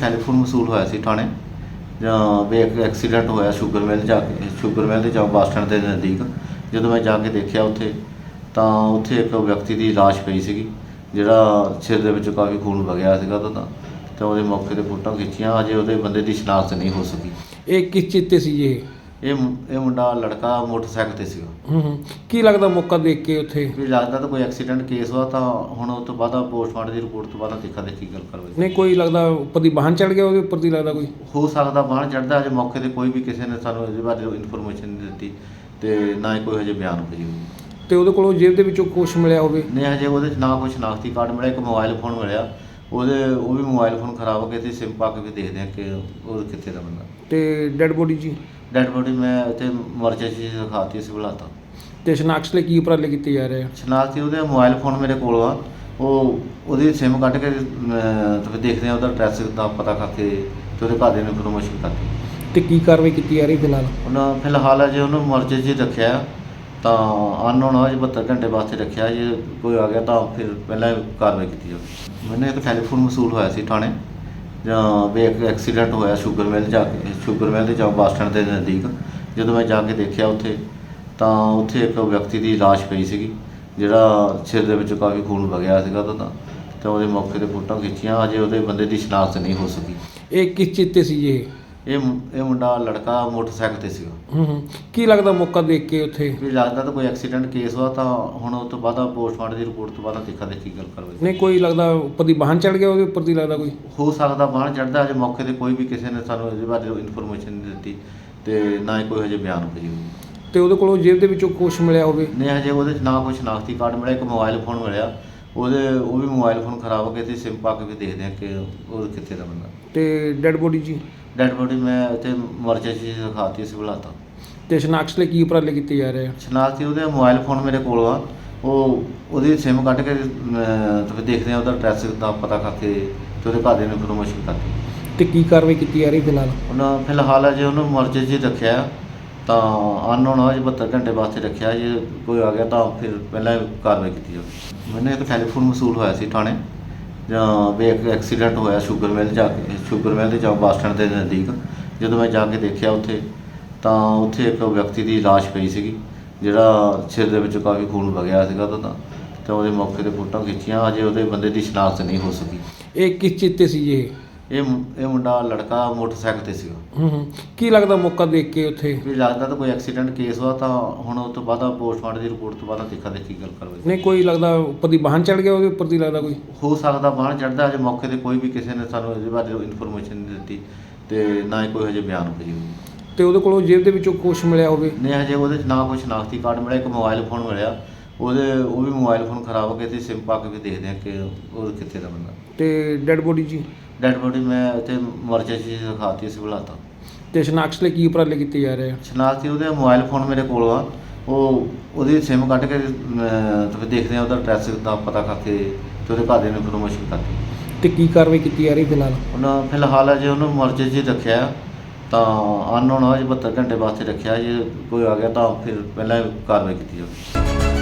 Telephone ਵਸੂਲ ਹੋਇਆ ਸੀ ਥਾਣੇ, ਜਾਂ ਵੀ ਇੱਕ ਐਕਸੀਡੈਂਟ ਹੋਇਆ ਸ਼ੂਗਰ ਮਿਲ ਜਾ ਕੇ ਸ਼ੂਗਰ ਮਿਲ ਦੇ ਚੌਕ ਬੱਸ ਸਟੈਂਡ ਦੇ ਨਜ਼ਦੀਕ। ਜਦੋਂ ਮੈਂ ਜਾ ਕੇ ਦੇਖਿਆ ਉੱਥੇ, ਤਾਂ ਉੱਥੇ ਇੱਕ ਵਿਅਕਤੀ ਦੀ ਲਾਸ਼ ਪਈ ਸੀਗੀ, ਜਿਹੜਾ ਸਿਰ ਦੇ ਵਿੱਚ ਕਾਫੀ ਖੂਨ ਵਗਿਆ ਸੀਗਾ ਉਹਦਾ ਤਾਂ। ਤੇ ਉਹਦੇ ਮੌਕੇ ਤੇ ਫੋਟੋਆਂ ਖਿੱਚੀਆਂ, ਅਜੇ ਉਹਦੇ ਬੰਦੇ ਦੀ ਸ਼ਨਾਖਤ ਨਹੀਂ ਹੋ ਸਕੀ। ਇਹ ਕਿਸ ਚੀਤੇ ਸੀ ਇਹ? ਇਹ ਮੁੰ- ਇਹ ਮੁੰਡਾ ਲੜਕਾ ਮੋਟਰਸਾਈਕਲ ਤੇ ਸੀਗਾ। ਹੂੰ ਹੂੰ। ਕੀ ਲੱਗਦਾ ਮੌਕਾ ਦੇਖ ਕੇ ਉੱਥੇ? ਵੀ ਲੱਗਦਾ ਤਾਂ ਕੋਈ ਐਕਸੀਡੈਂਟ ਕੇਸ ਵਾ ਤਾਂ ਹੁਣ ਉਹ ਤੋਂ ਬਾਅਦ ਪੋਸਟਮਾਰਟਮ ਦੀ ਰਿਪੋਰਟ ਤੋਂ ਬਾਅਦ ਦੇਖਾ ਦੇਖੀ ਗੱਲ ਕਰਵਾਈ ਨਹੀਂ ਕੋਈ ਲੱਗਦਾ ਉੱਪਰ ਦੀ ਵਾਹਨ ਚੜ ਗਿਆ ਉਹਦੇ ਉੱਪਰ ਦੀ ਲੱਗਦਾ ਕੋਈ? ਹੋ ਸਕਦਾ ਬਾਹਰ ਚੜਦਾ ਅਜੇ ਮੌਕੇ ਤੇ ਕੋਈ ਵੀ ਕਿਸੇ ਨੇ ਸਾਨੂੰ ਇਹਦੇ ਬਾਰੇ ਇਨਫੋਰਮੇਸ਼ਨ ਨਹੀਂ ਦਿੱਤੀ ਤੇ ਨਾ ਹੀ ਕੋਈ ਹਜੇ ਬਿਆਨ ਹੋਈ ਹੋਈ ਤੇ ਉਹਦੇ ਕੋਲੋਂ ਜੇਬ ਦੇ ਵਿੱਚੋਂ ਕੁਛ ਮਿਲਿਆ ਹੋਵੇ? ਨਹੀਂ ਹਜੇ ਉਹਦੇ 'ਚ ਨਾ ਕੋਈ ਸ਼ਨਾਖਤੀ ਕਾਰਡ ਮਿਲਿਆ ਇੱਕ ਮੋਬਾਈਲ ਫੋਨ ਮਿਲਿਆ। ਉਹਦੇ ਉਹ ਵੀ ਮੋਬਾਈਲ ਫੋਨ ਖਰਾਬ ਹੋ ਗਿਆ ਤੇ ਸਿਮ ਪਾ ਕੇ ਵੀ ਦੇਖਦੇ ਆ ਕਿ ਉਹ ਕਿੱਥੇ ਦਾ ਬੰਦਾ। ਤੇ ਡੈੱਡ ਬੋਡੀ ਜੀ? ਡੈਡ ਬੋਡੀ ਮੈਂ ਇੱਥੇ ਮਰਜੇ 'ਚ ਦਿਖਾਤੀ ਸੀ ਬੁਲਾਤਾ। ਤੇ ਸ਼ਨਾਖਤ ਲਈ ਕੀ ਉਪਰਾਲੇ ਕੀਤੇ ਜਾ ਰਹੇ ਆ? ਸ਼ਨਾਖਤੀ ਉਹਦੇ ਮੋਬਾਈਲ ਫੋਨ ਮੇਰੇ ਕੋਲ ਆ। ਉਹ ਉਹਦੀ ਸਿਮ ਕੱਢ ਕੇ ਤੇ ਫਿਰ ਦੇਖਦੇ ਆ ਉਹਦਾ ਐਡਰੈਸ ਦਾ ਪਤਾ ਕਰਕੇ ਤੇ ਉਹਦੇ ਘਰ ਦੇ ਨੂੰ ਇਨਫੋਰਮੇਸ਼ਨ ਕਰਤੀ। ਤੇ ਕੀ ਕਾਰਵਾਈ ਕੀਤੀ ਜਾ ਰਹੀ ਫਿਲਹਾਲ? ਉਹਨਾਂ ਫਿਲਹਾਲ ਅਜੇ ਉਹਨੂੰ ਮਰਜ਼ੀ 'ਚ ਹੀ ਰੱਖਿਆ। ਤਾਂ ਅਨਨੋਨ ਅਜੇ 72 ਘੰਟੇ ਵਾਸਤੇ ਰੱਖਿਆ। ਜੇ ਕੋਈ ਆ ਗਿਆ ਤਾਂ ਫਿਰ ਪਹਿਲਾਂ ਕਾਰਵਾਈ ਕੀਤੀ ਜਾਵੇ ਮੈਨੂੰ ਇੱਕ ਟੈਲੀਫੋਨ ਵਸੂਲ ਹੋਇਆ ਸੀ ਥਾਣੇ। ਜਾਂ ਵੀ ਇੱਕ ਐਕਸੀਡੈਂਟ ਹੋਇਆ ਸ਼ੂਗਰ ਮਿਲ ਜਾ ਕੇ, ਸ਼ੂਗਰ ਮਿਲ ਦੇ ਚੌਕ ਬੱਸ ਸਟੈਂਡ ਦੇ ਨਜ਼ਦੀਕ, ਜਦੋਂ ਮੈਂ ਜਾ ਕੇ ਦੇਖਿਆ ਉੱਥੇ, ਤਾਂ ਉੱਥੇ ਇੱਕ ਵਿਅਕਤੀ ਦੀ ਲਾਸ਼ ਪਈ ਸੀਗੀ, ਜਿਹੜਾ ਸਿਰ ਦੇ ਵਿੱਚੋਂ ਕਾਫੀ ਖੂਨ ਵਗਿਆ ਸੀਗਾ ਉਹਦਾ ਤਾਂ, ਤੇ ਉਹਦੇ ਮੌਕੇ ਤੇ ਫੋਟੋਆਂ ਖਿੱਚੀਆਂ, ਅਜੇ ਉਹਦੇ ਬੰਦੇ ਦੀ ਸ਼ਨਾਖਤ ਨਹੀਂ ਹੋ ਸਕੀ। ਇਹ ਕਿਸ ਚੀਤੇ ਸੀ ਇਹ? ਇਹ ਮੁੰ- ਇਹ ਮੁੰਡਾ ਲੜਕਾ ਮੋਟਰਸਾਈਕਲ ਤੇ ਸੀਗਾ। ਹੂੰ ਹੂੰ। ਕੀ ਲੱਗਦਾ ਮੌਕਾ ਦੇਖ ਕੇ ਉੱਥੇ? ਵੀ ਲੱਗਦਾ ਤਾਂ ਕੋਈ ਐਕਸੀਡੈਂਟ ਕੇਸ ਵਾ ਤਾਂ ਹੁਣ ਉਹ ਤੋਂ ਬਾਅਦ ਪੋਸਟਮਾਰਟਮ ਦੀ ਰਿਪੋਰਟ ਤੋਂ ਬਾਅਦ ਦੇਖਾ ਦੇਖੀ ਗੱਲ ਕਰਵਾਈ ਨਹੀਂ ਕੋਈ ਲੱਗਦਾ ਉੱਪਰ ਦੀ ਵਾਹਨ ਚੜ ਗਿਆ ਉਹਦੇ ਉੱਪਰ ਦੀ ਲੱਗਦਾ ਕੋਈ? ਹੋ ਸਕਦਾ ਬਾਹਰ ਚੜਦਾ ਅਜੇ ਮੌਕੇ ਤੇ ਕੋਈ ਵੀ ਕਿਸੇ ਨੇ ਸਾਨੂੰ ਇਹਦੇ ਬਾਰੇ ਇਨਫੋਰਮੇਸ਼ਨ ਨਹੀਂ ਦਿੱਤੀ ਤੇ ਨਾ ਹੀ ਕੋਈ ਹਜੇ ਬਿਆਨ ਹੋਈ ਤੇ ਉਹਦੇ ਕੋਲੋਂ ਜੇਬ ਦੇ ਵਿੱਚੋਂ ਕੁਛ ਮਿਲਿਆ ਹੋਵੇ? ਨਹੀਂ ਹਜੇ ਉਹਦੇ 'ਚ ਨਾ ਕੋਈ ਸ਼ਨਾਖਤੀ ਕਾਰਡ ਮਿਲਿਆ ਇੱਕ ਮੋਬਾਈਲ ਫੋਨ ਮਿਲਿਆ। ਉਹਦੇ ਉਹ ਵੀ ਮੋਬਾਈਲ ਫੋਨ ਖਰਾਬ ਹੋ ਗਿਆ ਤੇ ਸਿਮ ਪਾ ਕੇ ਵੀ ਦੇਖਦੇ ਆ ਕਿ ਉਹ ਕਿੱਥੇ ਦਾ ਬੰਦਾ। ਤੇ ਡੈੱਡ ਬੋਡੀ ਜੀ? ਡੈਡ ਬੋਡੀ ਮੈਂ ਇੱਥੇ ਮਰਜੇ 'ਚ ਦਿਖਾਤੀ ਸੀ ਬੁਲਾਤਾ। ਤੇ ਸ਼ਨਾਖਤ ਲਈ ਕੀ ਉਪਰਾਲੇ ਕੀਤੇ ਜਾ ਰਹੇ ਆ? ਸ਼ਨਾਖਤੀ ਉਹਦੇ ਮੋਬਾਈਲ ਫੋਨ ਮੇਰੇ ਕੋਲ ਆ। ਉਹ ਉਹਦੀ ਸਿਮ ਕੱਢ ਕੇ ਅਮ, ਤੇ ਫਿਰ ਦੇਖਦੇ ਆ ਉਹਦਾ ਐਡਰੈਸ ਦਾ ਪਤਾ ਕਰਕੇ ਤੇ ਉਹਦੇ ਘਰ ਦੇ ਨੂੰ ਇਨਫੋਰਮੇਸ਼ਨ ਕਰਤੀ ਤੇ ਕੀ ਕਾਰਵਾਈ ਕੀਤੀ ਜਾ ਰਹੀ ਫਿਲਹਾਲ? ਉਹਨਾਂ ਫਿਲਹਾਲ ਅਜੇ ਉਹਨੂੰ ਮਰਜ਼ੀ ਹੀ ਰੱਖਿਆ। ਤਾਂ ਅਨਨੋਨ ਅਜੇ 72 ਘੰਟੇ ਵਾਸਤੇ ਰੱਖਿਆ ਜੇ ਕੋਈ ਆ ਗਿਆ ਤਾਂ ਫਿਰ ਪਹਿਲਾਂ ਕਾਰਵਾਈ ਕੀਤੀ ਜਾਵੇ। ਮੈਨੂੰ ਇੱਕ ਟੈਲੀਫੋਨ ਵਸੂਲ ਹੋਇਆ ਸੀ ਥਾਣੇ, ਜਾਂ ਵੀ ਇੱਕ ਐਕਸੀਡੈਂਟ ਹੋਇਆ ਸ਼ੂਗਰ ਮਿਲ ਜਾ ਕੇ, ਸ਼ੂਗਰ ਮਿਲ ਦੇ ਚੌਕ ਬੱਸ ਸਟੈਂਡ ਦੇ ਨਜ਼ਦੀਕ। ਜਦੋਂ ਮੈਂ ਜਾ ਕੇ ਦੇਖਿਆ ਉੱਥੇ, ਤਾਂ ਉੱਥੇ ਇੱਕ ਵਿਅਕਤੀ ਦੀ ਲਾਸ਼ ਪਈ ਸੀਗੀ, ਜਿਹੜਾ ਸਿਰ ਦੇ ਵਿੱਚ ਕਾਫੀ ਖੂਨ ਵਗਿਆ ਸੀਗਾ ਉਹਦਾ ਤਾਂ। ਉਹਦੇ ਮੌਕੇ ਤੇ ਫੋਟੋਆਂ ਖਿੱਚੀਆਂ, ਅਜੇ ਉਹਦੇ ਬੰਦੇ ਦੀ ਸ਼ਨਾਖਤ ਨਹੀਂ ਹੋ ਸਕੀ। ਇਹ ਕਿਸ ਚੀਤੇ ਸੀ ਇਹ? ਇਹ ਮੁੰ- ਇਹ ਮੁੰਡਾ ਲੜਕਾ ਮੋਟਰਸਾਈਕਲ ਤੇ ਸੀਗਾ। ਹੂੰ ਹੂੰ। ਕੀ ਲੱਗਦਾ ਮੌਕਾ ਦੇਖ ਕੇ ਉੱਥੇ? ਵੀ ਲੱਗਦਾ ਤਾਂ ਕੋਈ ਐਕਸੀਡੈਂਟ ਕੇਸ ਵਾ ਤਾਂ ਹੁਣ ਉਹ ਤੋਂ ਬਾਅਦ ਪੋਸਟਮਾਰਟਮ ਦੀ ਰਿਪੋਰਟ ਤੋਂ ਬਾਅਦ ਦੇਖਾ ਦੇਖੀ ਗੱਲ ਕਰਵਾਈ। ਨਹੀਂ ਕੋਈ ਲੱਗਦਾ ਉੱਪਰ ਦੀ ਵਾਹਨ ਚੜ ਗਿਆ ਉਹਦੇ ਉੱਪਰ ਦੀ ਲੱਗਦਾ ਕੋਈ? ਹੋ ਸਕਦਾ ਬਾਹਰ ਚੜਦਾ ਅਜੇ ਮੌਕੇ ਤੇ ਕੋਈ ਵੀ ਕਿਸੇ ਨੇ ਸਾਨੂੰ ਇਹਦੇ ਬਾਰੇ ਇਨਫੋਰਮੇਸ਼ਨ ਨਹੀਂ ਦਿੱਤੀ ਤੇ ਨਾ ਹੀ ਕੋਈ ਹਜੇ ਬਿਆਨ ਹੋਈ ਹੋਈ ਤੇ ਉਹਦੇ ਕੋਲੋਂ ਜੇਬ ਦੇ ਵਿੱਚੋਂ ਕੁਛ ਮਿਲਿਆ ਹੋਵੇ? ਨਹੀਂ ਹਜੇ ਉਹਦੇ 'ਚ ਨਾ ਕੋਈ ਸ਼ਨਾਖਤੀ ਕਾਰਡ ਮਿਲਿਆ ਇੱਕ ਮੋਬਾਈਲ ਫੋਨ ਮਿਲਿਆ। ਉਹਦੇ ਉਹ ਵੀ ਮੋਬਾਈਲ ਫੋਨ ਖਰਾਬ ਹੋ ਗਿਆ ਤੇ ਸਿਮ ਪਾ ਕੇ ਵੀ ਦੇਖਦੇ ਆ ਕਿ ਉਹ ਕਿੱਥੇ ਦਾ ਬੰਦਾ। ਤੇ ਡੈੱਡ ਬੋਡੀ ਜੀ? ਡੈਡ ਬੋਡੀ ਮੈਂ ਇੱਥੇ ਮਰਜੇ 'ਚ ਦਿਖਾਤੀ ਸੀ ਬੁਲਾਤਾ। ਤੇ ਸ਼ਨਾਖਤ ਲਈ ਕੀ ਉਪਰਾਲੇ ਕੀਤੇ ਜਾ ਰਹੇ ਆ? ਸ਼ਨਾਖਤੀ ਉਹਦੇ ਮੋਬਾਈਲ ਫੋਨ ਮੇਰੇ ਕੋਲ ਆ। ਉਹ ਉਹਦੀ ਸਿਮ ਕੱਢ ਕੇ ਤੇ ਫਿਰ ਦੇਖਦੇ ਆ ਉਹਦਾ ਐਡਰੈਸ ਦਾ ਪਤਾ ਕਰਕੇ ਤੇ ਉਹਦੇ ਘਰ ਦੇ ਨੂੰ ਇਨਫੋਰਮੇਸ਼ਨ ਕਰਤੀ ਤੇ ਕੀ ਕਾਰਵਾਈ ਕੀਤੀ ਜਾ ਰਹੀ ਫਿਲਹਾਲ? ਉਹਨਾਂ ਫਿਲਹਾਲ ਅਜੇ ਉਹਨੂੰ ਮਰਜ਼ੀ 'ਚ ਹੀ ਰੱਖਿਆ। ਤਾਂ ਅਨਨੋਨ ਅਜੇ 72 ਘੰਟੇ ਵਾਸਤੇ ਰੱਖਿਆ। ਜੇ ਕੋਈ ਆ ਗਿਆ ਤਾਂ ਫਿਰ ਪਹਿਲਾਂ ਕਾਰਵਾਈ ਕੀਤੀ ਜਾਵੇ।